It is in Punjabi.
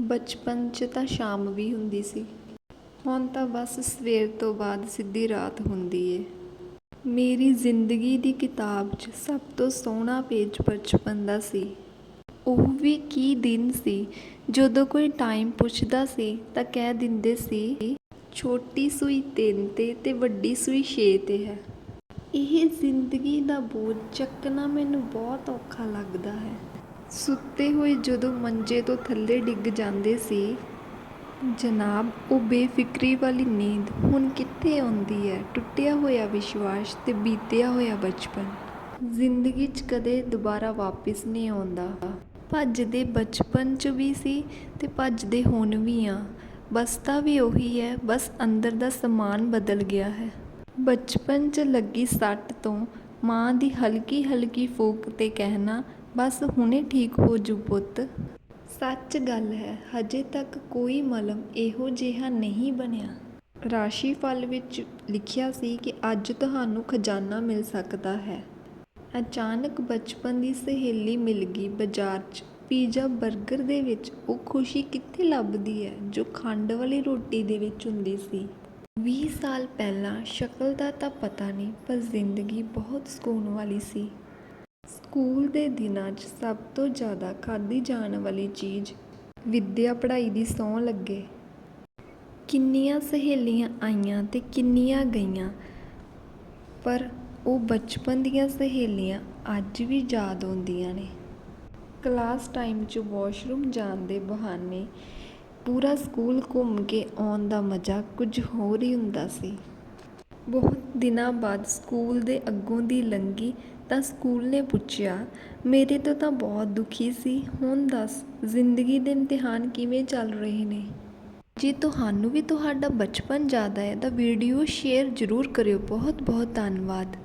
ਬਚਪਨ 'ਚ ਤਾਂ ਸ਼ਾਮ ਵੀ ਹੁੰਦੀ ਸੀ। ਹੁਣ ਤਾਂ ਬਸ ਸਵੇਰ ਤੋਂ ਬਾਅਦ ਸਿੱਧੀ ਰਾਤ ਹੁੰਦੀ ਏ। ਮੇਰੀ ਜ਼ਿੰਦਗੀ ਦੀ ਕਿਤਾਬ 'ਚ ਸਭ ਤੋਂ ਸੋਹਣਾ ਪੇਜ ਬਚਪਨ ਦਾ ਸੀ। ਉਹ ਵੀ ਕੀ ਦਿਨ ਸੀ? ਜਦੋਂ ਕੋਈ ਟਾਈਮ ਪੁੱਛਦਾ ਸੀ ਤਾਂ ਕਹਿ ਦਿੰਦੇ ਸੀ, ਛੋਟੀ ਸੂਈ ਤਿੰਨ ਤੇ ਤੇ ਵੱਡੀ ਸੂਈ ਛੇ ਤੇ ਹੈ। ਇਹ ਜ਼ਿੰਦਗੀ ਦਾ ਬੋਝ ਚੱਕਣਾ ਮੈਨੂੰ ਬਹੁਤ ਔਖਾ ਲੱਗਦਾ ਹੈ। ਸੁੱਤੇ ਹੋਏ ਜਦੋਂ ਮੰਜੇ ਤੋਂ ਥੱਲੇ ਡਿੱਗ ਜਾਂਦੇ ਸੀ, ਜਨਾਬ, ਉਹ ਬੇਫਿਕਰੀ ਵਾਲੀ ਨੀਂਦ ਹੁਣ ਕਿੱਥੇ ਆਉਂਦੀ ਹੈ? ਟੁੱਟਿਆ ਹੋਇਆ ਵਿਸ਼ਵਾਸ ਤੇ ਬੀਤਿਆ ਹੋਇਆ ਬਚਪਨ। ਜ਼ਿੰਦਗੀ 'ਚ ਕਦੇ ਦੁਬਾਰਾ ਵਾਪਿਸ ਨਹੀਂ ਆਉਂਦਾ। ਭੱਜਦੇ ਬਚਪਨ 'ਚ ਵੀ ਸੀ ਤੇ ਭੱਜਦੇ ਹੁਣ ਵੀ ਆ ਬਸਤਾ ਵੀ ਉਹੀ ਹੈ, ਬਸ ਅੰਦਰ ਦਾ ਸਮਾਨ ਬਦਲ ਗਿਆ ਹੈ। ਬਚਪਨ 'ਚ ਲੱਗੀ ਸੱਟ ਤੋਂ ਮਾਂ ਦੀ ਹਲਕੀ ਹਲਕੀ ਫੂਕ ਤੇ ਕਹਿਣਾ ਬਸ ਹੁਣੇ ਠੀਕ ਹੋ ਜੂ ਪੁੱਤ। ਸੱਚ ਗੱਲ ਹੈ, ਹਜੇ ਤੱਕ ਕੋਈ ਮਲਮ ਇਹੋ ਜਿਹਾ ਨਹੀਂ ਬਣਿਆ। ਰਾਸ਼ੀ ਫਲ ਵਿੱਚ ਲਿਖਿਆ ਸੀ ਕਿ ਅੱਜ ਤੁਹਾਨੂੰ ਖਜ਼ਾਨਾ ਮਿਲ ਸਕਦਾ ਹੈ। ਅਚਾਨਕ ਬਚਪਨ ਦੀ ਸਹੇਲੀ ਮਿਲ ਗਈ ਬਾਜ਼ਾਰ 'ਚ। ਪੀਜ਼ਾ 버ਗਰ ਦੇ ਵਿੱਚ ਉਹ ਖੁਸ਼ੀ ਕਿੱਥੇ ਲੱਭਦੀ ਹੈ, ਜੋ ਖੰਡ ਵਾਲੀ ਰੋਟੀ ਦੇ ਵਿੱਚ ਹੁੰਦੀ ਸੀ। 20 ਸਾਲ ਪਹਿਲਾਂ ਸ਼ਕਲ ਦਾ ਤਾਂ ਪਤਾ ਨਹੀਂ, ਪਰ ਜ਼ਿੰਦਗੀ ਬਹੁਤ ਸਕੂਨ ਵਾਲੀ ਸੀ। ਸਕੂਲ ਦੇ ਦਿਨਾਂ 'ਚ ਸਭ ਤੋਂ ਜ਼ਿਆਦਾ ਖਾਧੀ ਜਾਣ ਵਾਲੀ ਚੀਜ਼ ਵਿੱਦਿਆ ਪੜ੍ਹਾਈ ਦੀ ਸਹੁੰ ਲੱਗੇ। ਕਿੰਨੀਆਂ ਸਹੇਲੀਆਂ ਆਈਆਂ ਅਤੇ ਕਿੰਨੀਆਂ ਗਈਆਂ, ਪਰ ਉਹ ਬਚਪਨ ਦੀਆਂ ਸਹੇਲੀਆਂ ਅੱਜ ਵੀ ਯਾਦ ਆਉਂਦੀਆਂ ਨੇ। ਕਲਾਸ ਟਾਈਮ 'ਚ ਵਾਸ਼ਰੂਮ ਜਾਣ ਦੇ ਬਹਾਨੇ ਪੂਰਾ ਸਕੂਲ ਘੁੰਮ ਕੇ ਆਉਣ ਦਾ ਮਜ਼ਾ ਕੁਝ ਹੋਰ ਹੀ ਹੁੰਦਾ ਸੀ। ਬਹੁਤ ਦਿਨਾਂ ਬਾਅਦ ਸਕੂਲ ਦੇ ਅੱਗੋਂ ਦੀ ਲੰਘੀ ਤਾਂ ਸਕੂਲ ਨੇ ਪੁੱਛਿਆ, ਮੇਰੇ ਤੋਂ ਤਾਂ ਬਹੁਤ ਦੁਖੀ ਸੀ, ਹੁਣ ਦੱਸ, ਜ਼ਿੰਦਗੀ ਦੇ ਇਮਤਿਹਾਨ ਕਿਵੇਂ ਚੱਲ ਰਹੇ ਨੇ? ਜੇ ਤੁਹਾਨੂੰ ਵੀ ਤੁਹਾਡਾ ਬਚਪਨ ਯਾਦ ਆਇਆ ਤਾਂ ਵੀਡੀਓ ਸ਼ੇਅਰ ਜ਼ਰੂਰ ਕਰਿਓ ਬਹੁਤ ਬਹੁਤ ਧੰਨਵਾਦ।